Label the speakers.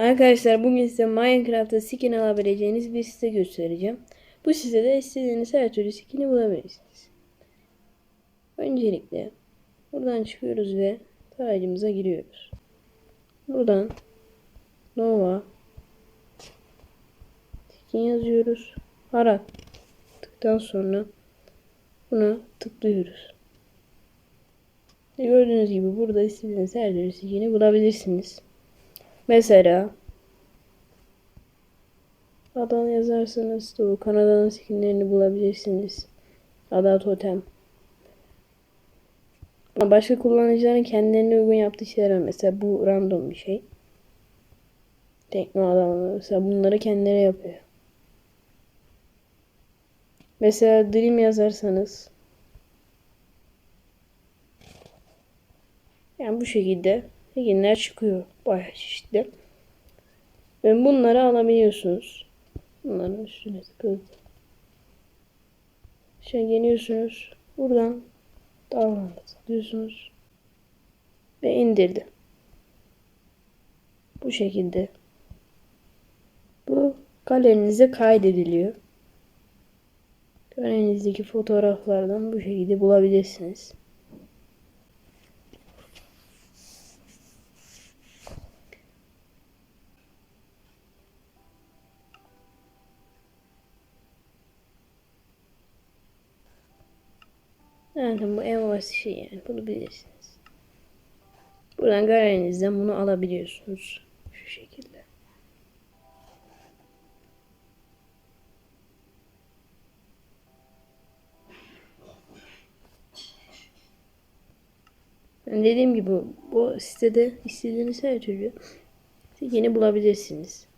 Speaker 1: Arkadaşlar bugün size Minecraft'ta skin alabileceğiniz bir site göstereceğim. Bu sitede istediğiniz her türlü skin'i bulabilirsiniz. Öncelikle buradan çıkıyoruz ve tarayıcımıza giriyoruz. Buradan Nova skin yazıyoruz. Arattıktan sonra buna tıklıyoruz. Gördüğünüz gibi burada istediğiniz her türlü skin'i bulabilirsiniz. Mesela Adana yazarsanız o Kanada'nın skinlerini bulabilirsiniz. Ada Totem. Başka kullanıcıların kendilerine uygun yaptığı şeyler var. Mesela bu random bir şey. Tekno adamlar mesela bunları kendileri yapıyor. Mesela Dream yazarsanız yani bu şekilde skinler çıkıyor. Bayağı çeşitli. Ve bunları alabiliyorsunuz. Bunların üstüne tıklayıp şey geliyorsunuz. Buradan davranı tıklıyorsunuz. Ve indirdi. Bu şekilde. Bu galerinize kaydediliyor. Galerinizdeki fotoğraflardan bu şekilde bulabilirsiniz. Zaten bu en basit şey yani. Bunu bilirsiniz. Buradan galerinizden bunu alabiliyorsunuz. Şu şekilde. Yani dediğim gibi bu sitede istediğiniz her türlü yeni bulabilirsiniz.